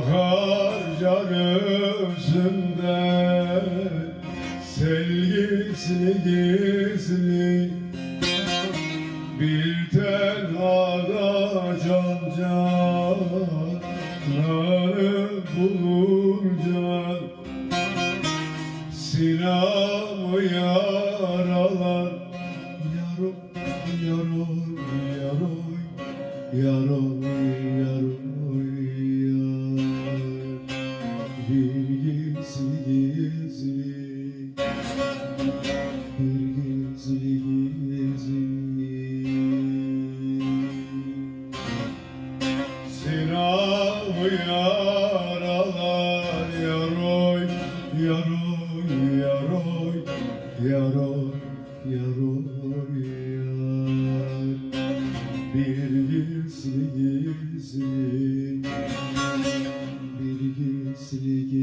Akar can özümden Sel gizli. Gizli Bir tel ağda can cananı bulunca Sinamı yaralar yaroy, yaroy Yaroy, yaroy, gizli, bir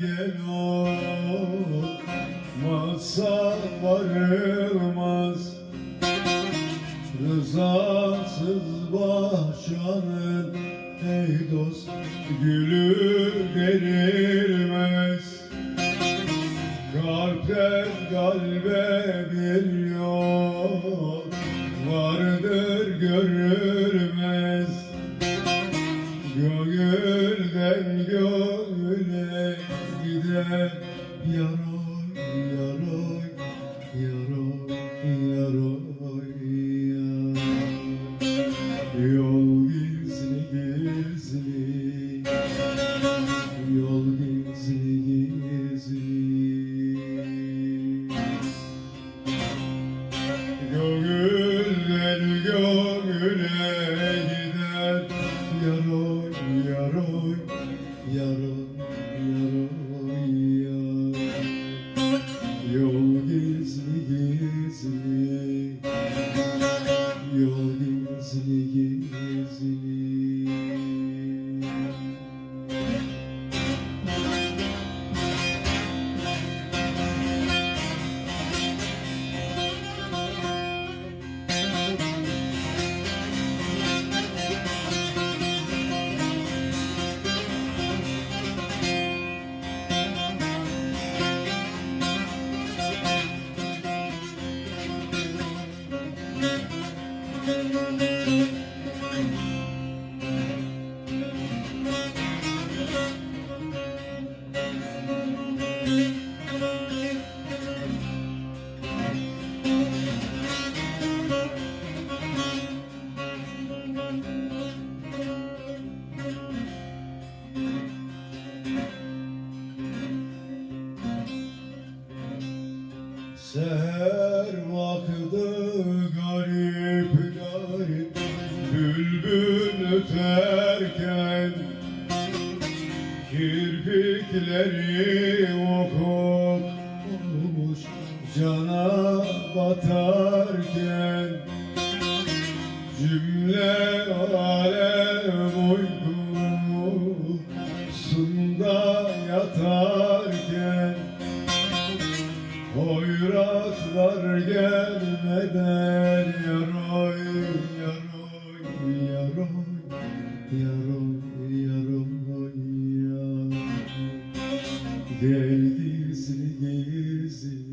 gel olmazsa varılmaz. Rızasız bahçanın ey dost gülü verilmez. Kalpten kalbe bir yol vardır görülmez gider Seher vakti garip garip Bülbül öterken Kirpikleri olmuş Cana batarken Cümle alem gelmeden yaroy yaroy yaroy yaroy yaroy yaroy? Gel gizli gizli